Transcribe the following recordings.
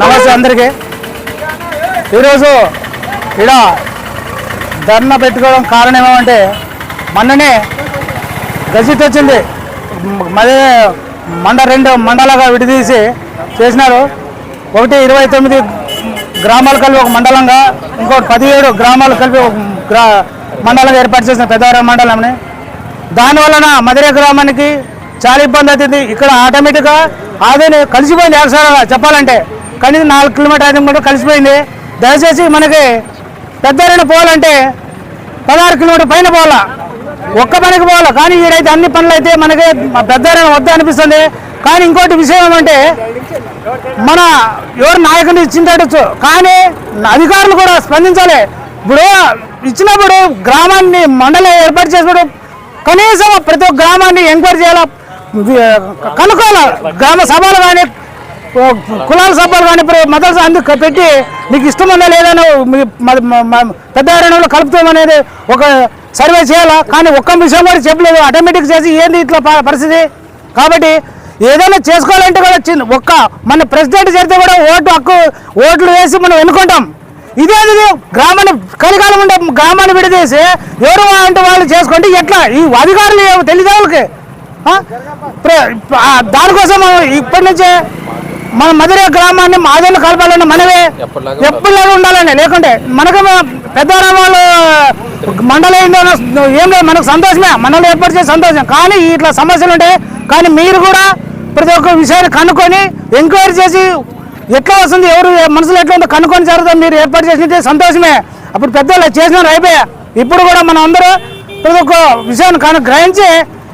నమస్తే అందరికీ. ఈరోజు ఇక్కడ ధర్నా పెట్టుకోవడం కారణం ఏమంటే మొన్ననే గజిట్ వచ్చింది. మదే మండ రెండు మండలాగా విడిదీసి చేసినారు. ఒకటి ఇరవై తొమ్మిది గ్రామాలు కలిపి ఒక మండలంగా ఇంకోటి పదిహేడు గ్రామాలు కలిపి ఒక గ్రా మండలంగా ఏర్పాటు చేసిన పెద్దవరం మండలంని. దానివలన మధుర గ్రామానికి చాలా ఇబ్బంది అవుతుంది. ఇక్కడ ఆటోమేటిక్గా అదే కలిసిపోయింది వ్యవసాయంగా చెప్పాలంటే? కనీసం నాలుగు కిలోమీటర్ ఐదు కూడా కలిసిపోయింది. దయచేసి మనకి పెద్ద పోవాలంటే పదహారు కిలోమీటర్ పైన పోవాలా? ఒక్క పనికి పోవాలా? కానీ ఈడైతే అన్ని పనులు అయితే మనకి పెద్ద వద్ద అనిపిస్తుంది. కానీ ఇంకోటి విషయం ఏమంటే మన ఎవరు నాయకుని ఇచ్చిందడచ్చు కానీ అధికారులు కూడా స్పందించాలి. ఇప్పుడు ఇచ్చినప్పుడు గ్రామాన్ని మండలం ఏర్పాటు చేసినప్పుడు కనీసం ప్రతి ఒక్క గ్రామాన్ని ఎంక్వైరీ చేయాలా? కనుక్కోవాలి? గ్రామ సభలు కానీ కులాల సభలు కానీ మదర్స్ అందుకు పెట్టి నీకు ఇష్టమన్నా ఉందా లేదని పెద్ద అరణ్యంలో కలుపుతామనేది ఒక సర్వే చేయాలా? కానీ ఒక్క విషయం కూడా చెప్పలేదు. ఆటోమేటిక్ చేసి ఏంది ఇట్లా పరిస్థితి? కాబట్టి ఏదైనా చేసుకోవాలంటే కూడా చిన్న ఒక్క మన ప్రెసిడెంట్ చేస్తే కూడా ఓటు హక్కు ఓట్లు వేసి మనం ఎన్నుకుంటాం. ఇదేది గ్రామాన్ని కలికాలం ఉండే గ్రామాన్ని విడదీసి ఎవరు అంటే వాళ్ళు చేసుకుంటే ఎట్లా? ఈ అధికారులు తెలియదే తెలియదు వాళ్ళకి. దానికోసం ఇప్పటి నుంచే మన మధుర గ్రామాన్ని మాదలు కలపాలని మనమే ఎప్పటిలాగా ఉండాలని లేకుంటే మనకు పెద్ద వాళ్ళు మండలం ఏందో ఏం లేదు మనకు సంతోషమే మనలో ఏర్పాటు చేసే సంతోషం. కానీ ఇట్లా సమస్యలు ఉంటాయి కానీ మీరు కూడా ప్రతి ఒక్క విషయాన్ని కనుక్కొని ఎంక్వైరీ చేసి ఎట్లా వస్తుంది ఎవరు మనసులో ఎట్లా ఉందో కనుక్కొని జరుగుతుంది మీరు ఏర్పాటు చేసినట్టే సంతోషమే. అప్పుడు పెద్దలు చేసినారు అయిపోయా ఇప్పుడు కూడా మనం అందరూ ప్రతి ఒక్క విషయాన్ని కను గ్రహించి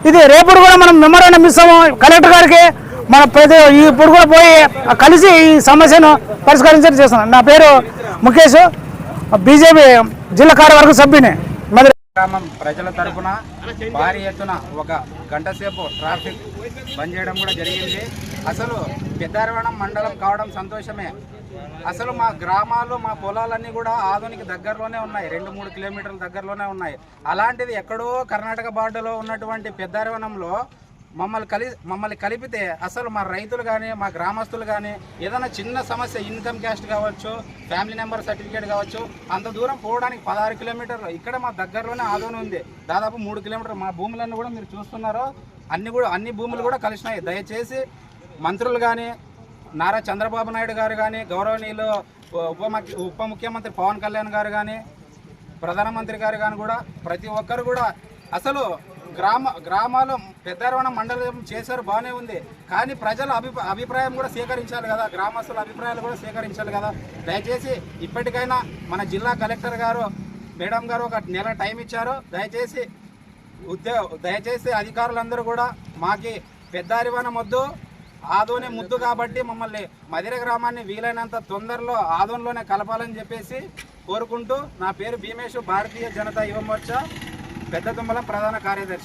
ఇది రేపు కూడా మనం మెమోరాండం ఇస్తాము. కలెక్టర్ గారికి మన ప్రతి ఇప్పుడు కూడా పోయి కలిసి ఈ సమస్యను పరిష్కరించడం చేస్తున్నాను నా పేరు ముఖేష్. బీజేపీ జిల్లా కార్యవర్గ సభ్యుని మధుర గ్రామం ప్రజల తరఫున భారీ ఎత్తున ఒక గంట సేపు ట్రాఫిక్ బంద్ చేయడం కూడా జరిగింది. అసలు పెద్దారవణం మండలం కావడం సంతోషమే. అసలు మా గ్రామాలు మా పొలాలన్నీ కూడా ఆధునిక దగ్గరలోనే ఉన్నాయి. రెండు మూడు కిలోమీటర్ల దగ్గరలోనే ఉన్నాయి. అలాంటిది ఎక్కడో కర్ణాటక బార్డర్లో ఉన్నటువంటి పెద్దారవణంలో మమ్మల్ని కలి మమ్మల్ని కలిపితే అసలు మా రైతులు కానీ మా గ్రామస్తులు కానీ ఏదైనా చిన్న సమస్య ఇన్కమ్ క్యాస్ట్ కావచ్చు ఫ్యామిలీ నెంబర్ సర్టిఫికేట్ కావచ్చు అంత దూరం పోవడానికి పదహారు కిలోమీటర్లు ఇక్కడ మా దగ్గరలోనే ఆదోని ఉంది. దాదాపు మూడు కిలోమీటర్లు మా భూములన్నీ కూడా మీరు చూస్తున్నారు. అన్ని కూడా అన్ని భూములు కూడా కలిసినాయి. దయచేసి మంత్రులు కానీ నారా చంద్రబాబు నాయుడు గారు కానీ గౌరవనీయులు ఉప ముఖ్య- ఉప ముఖ్యమంత్రి పవన్ కళ్యాణ్ గారు కానీ ప్రధానమంత్రి గారు కానీ కూడా ప్రతి ఒక్కరు కూడా అసలు గ్రామ గ్రామాలు పెద్దరవణ మండలం చేశారు బాగానే ఉంది. కానీ ప్రజల అభి అభిప్రాయం కూడా సేకరించాలి కదా. గ్రామస్తుల అభిప్రాయాలు కూడా సేకరించాలి కదా. దయచేసి ఇప్పటికైనా మన జిల్లా కలెక్టర్ గారు మేడం గారు ఒక నెల టైం ఇచ్చారు. దయచేసి ఉద్యోగ దయచేసి అధికారులందరూ కూడా మాకి పెద్దారివన వద్దు. ఆదోనే ముద్దు కాబట్టి మమ్మల్ని మదిర గ్రామాన్ని వీలైనంత తొందరలో ఆదోన్లోనే కలపాలని చెప్పేసి కోరుకుంటూ నా పేరు భీమేష్ భారతీయ జనతా యువ మోర్చా పెద్ద తుమ్మలం ప్రధాన కార్యదర్శి.